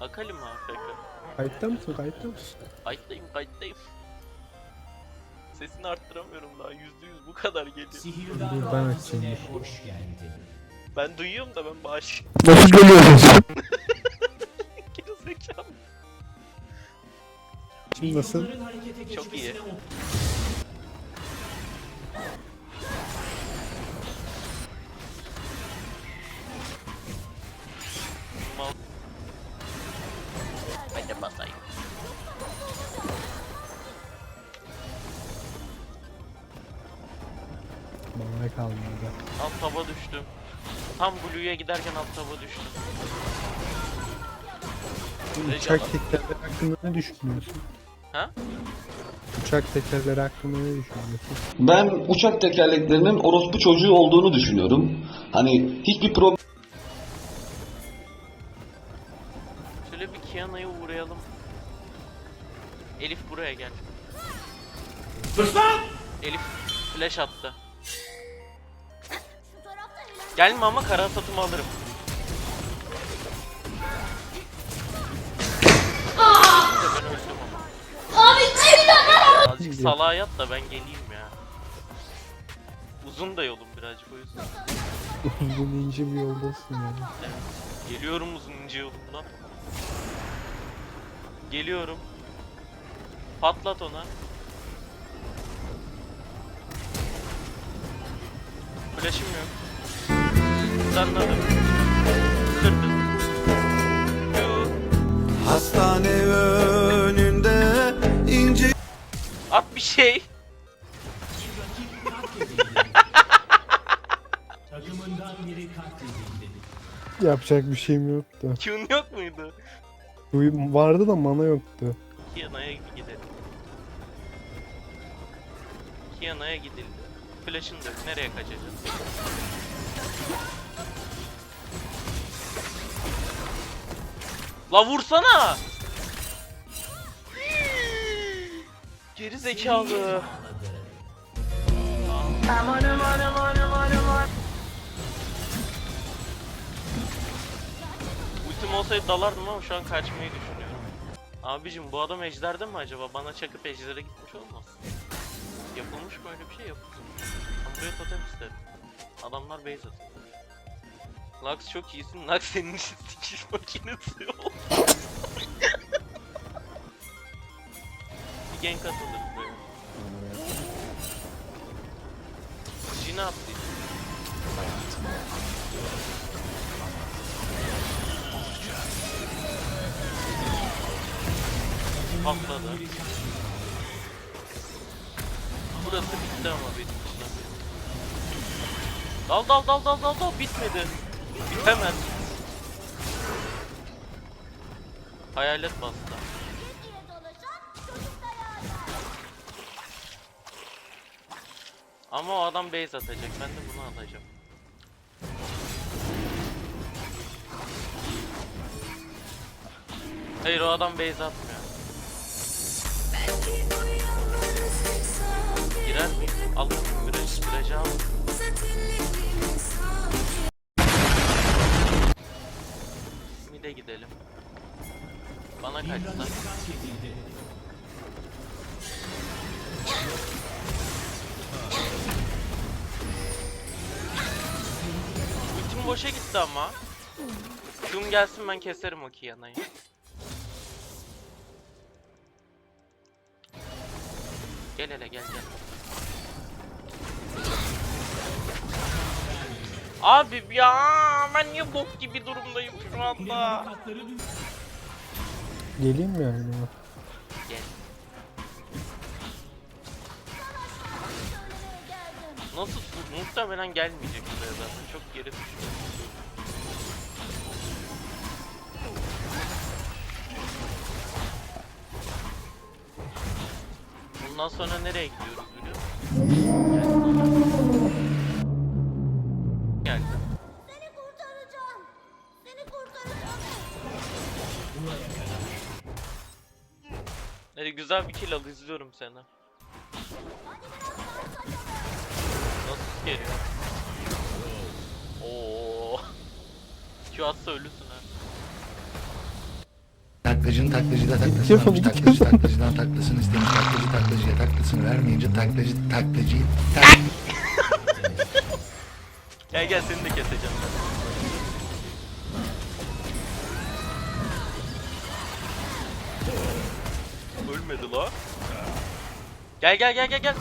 Akali mi AFK? Kayıtta mısın? Kayıtta mısın? Kayıttayım kayıttayım. Sesini arttıramıyorum daha yüzde yüz bu kadar geliyor. Dur ben açayım. Hoş geldin. Ben duyuyorum da ben bağış. Nasıl geliyorsun? Gerizekalı. Şimdi nasıl? Çok iyi. Alt taba düştüm. Tam Blue'ya giderken alt taba düştüm. Uçak tekerleri hakkında ne düşünüyorsun? Ha? Uçak tekerleri hakkında ne düşünüyorsun? Ben uçak tekerleklerinin orospu çocuğu olduğunu düşünüyorum. Hani hiçbir problem Şöyle bir Kiana'ya uğrayalım. Elif buraya gel. Elif flash attı. Gelme ama kara satımı alırım. Ben öldüm ama. Abi çekil Azıcık salağa yat da ben geleyim ya. Uzun da yolum birazcık o yüzden. Uzun ince bir yoldasın yani. Evet. Geliyorum uzun ince yolumdan. Geliyorum. Patlat ona. Flash'im yok. Zanladım. Kırdım. Yoo. Hastane önünde ince At bir şey. Yapacak bir şeyim yoktu. Q'un yok muydu? Vardı da mana yoktu. Kiana'ya gidelim. Kiana'ya gidildi. Flash'ın da. Nereye kaçacağız? La vursana! Geri zekalı. Aman. Ultim olsaydı dalardım ama şu an kaçmayı düşünüyorum. Abicim bu adam ejderde mi acaba? Bana çakıp ejdere gitmiş olmaz. Yapılmış böyle bir şey yapılmış. Ben buraya totem isterim. Adamlar base atıyor. Lux çok iyisin. Lux senin için sikiş makinesi oldu. bir gank atılır böyle. G ne yaptı? Patladı. Burası bitti ama benim için. Dal dal dal dal dal dal bitmedi. Bitemez. Hayalet bastı. Ama o adam base atacak. Ben de bunu alacağım. Hayır o adam base atmıyor. Girer miyim? Alın viraj, virajı al. Mid'e gidelim. Bana katledildi. Ultim boşa gitti ama. Q'm gelsin ben keserim o Kiana'yı. Gel hele gel gel. Abi ya ben niye bok gibi durumdayım şu anda. Geleyim mi yani? Gel. Nasıl muhtemelen gelmeyecek buraya zaten çok geri düştü. Bundan sonra nereye gidiyoruz biliyor musun? Hadi güzel bir kill al izliyorum seni. Nasıl geliyor? Oo. Q atsa ölüsün ha. Taklacının taklacıda taklasını almış. Taklacı taklacıdan taklasını istemiş. Taklacı taklacıya taklasını vermeyince taklacı taklacıyı tak... Gel gel seni de keseceğim Ölmedi la. Gel gel gel gel gel.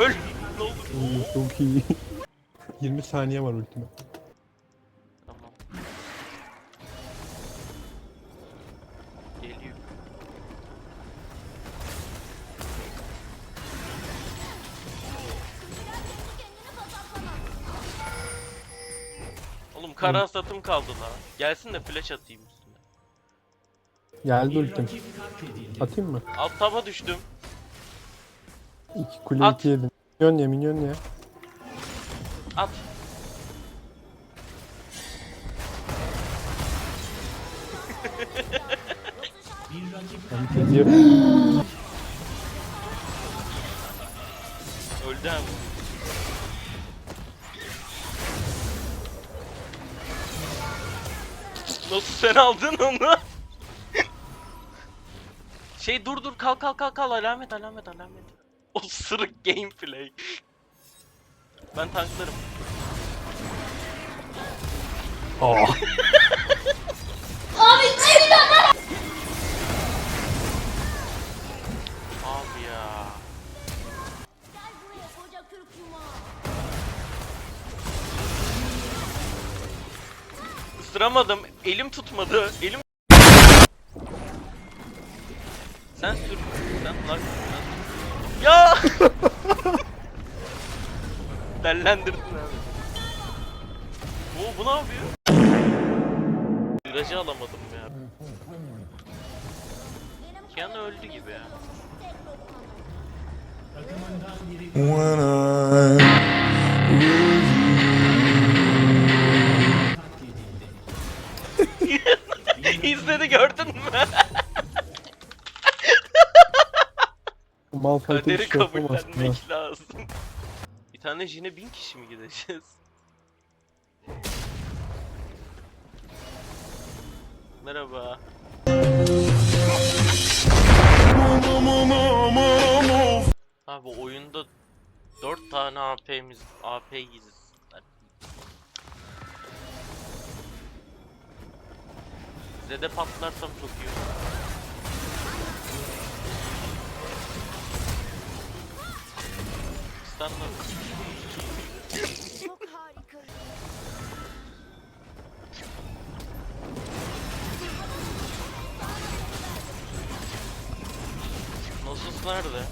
Öl. Ne. Oo, Çok iyi. 20 saniye var ultime. Tamam. Geliyor. Oğlum kara hasatım kaldı la. Gelsin de flash atayım. Geldi ultim. Atayım mı? Alt taba düştüm. İki kule At. iki yedim. Minyon ya minyon ya. At. Gidiyor. Öldü. Nasıl sen aldın onu? Şey dur dur kal kal kal kal alamet alamet alamet. O sırık gameplay. Ben tanklarım. Aa. Abi ya. Koca kürk yumağı. Isıramadım. Elim tutmadı. Elim Sen sür. Sen sen- Ya! Dellendirdin abi. Oo bu ne yapıyor? Virajı alamadım ya. Kiana öldü gibi ya. When I katledildi. İzledi gördün mü? Bir şey kabullenmek lazım. Bir tane jine bin kişi mi gideceğiz? Merhaba. Abi oyunda 4 tane AP'miz AP'yiz. Size de patlarsam çok iyi olur. Standart. Çok harika. Nasus nerede?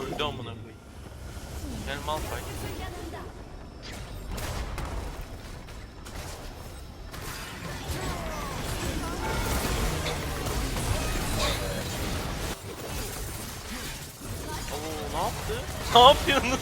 Öldü amına koyayım. Gel Malphite. Ne yaptı? Ne yapıyorsunuz?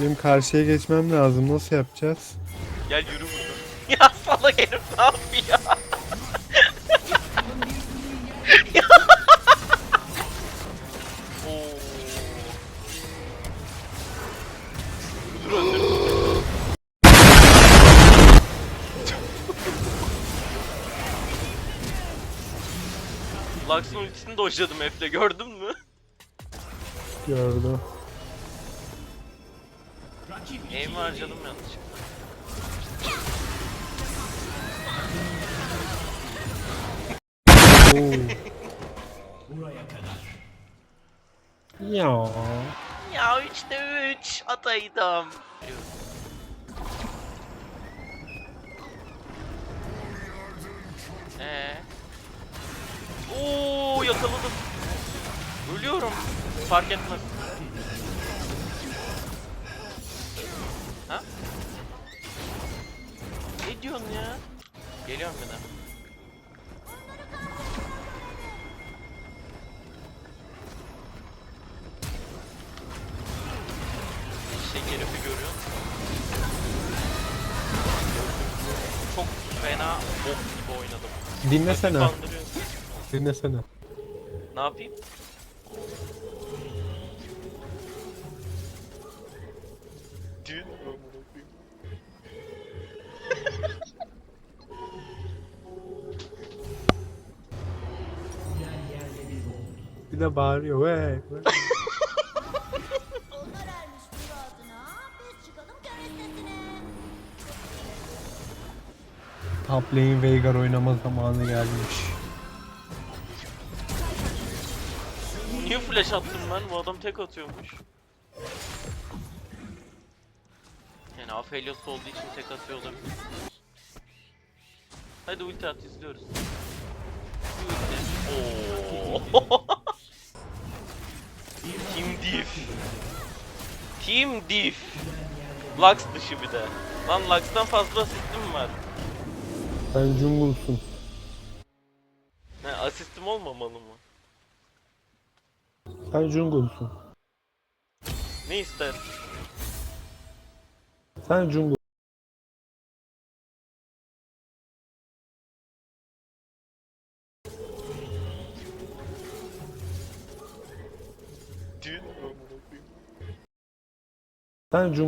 Benim karşıya geçmem lazım. Nasıl yapacağız? Gel yürü buradan. Ya salak herif ne yapıyor? Lux'ın ultisini dojladım F'le gördün mü? Gördüm. Aim'i harcadım yanlışlıkla. Oo. ya. Ya 3'te 3 ataydım. Ee. Oo yakaladım. Ölüyorum. Fark etmez. Ha? Ne diyorsun ya? Geliyorum bir daha. Eşek herifi görüyor musun? Çok fena bok gibi oynadım. Dinlesene. Kandırıyorsun. Dinlesene. Ne yapayım? Düğün mü amına koyayım? Bir de bağırıyor. Hey. Onlar ermiş muradına. Biz çıkalım kerestesine. Top lane Veigar oynama zamanı gelmiş. Niye flash attım ben? Bu adam tek atıyormuş. Yani Aphelios olduğu için tek atıyor olabilir. Hadi ulti at izliyoruz. Ulti. Oo. Team Diff. Team Diff. Lux dışı bir de. Lan Lux'tan fazla asistim var. Sen jungle'sun. Ne asistim olmamalı mı? Sen jungle'sun. Ne ister? Sen jungle. Sen jungle.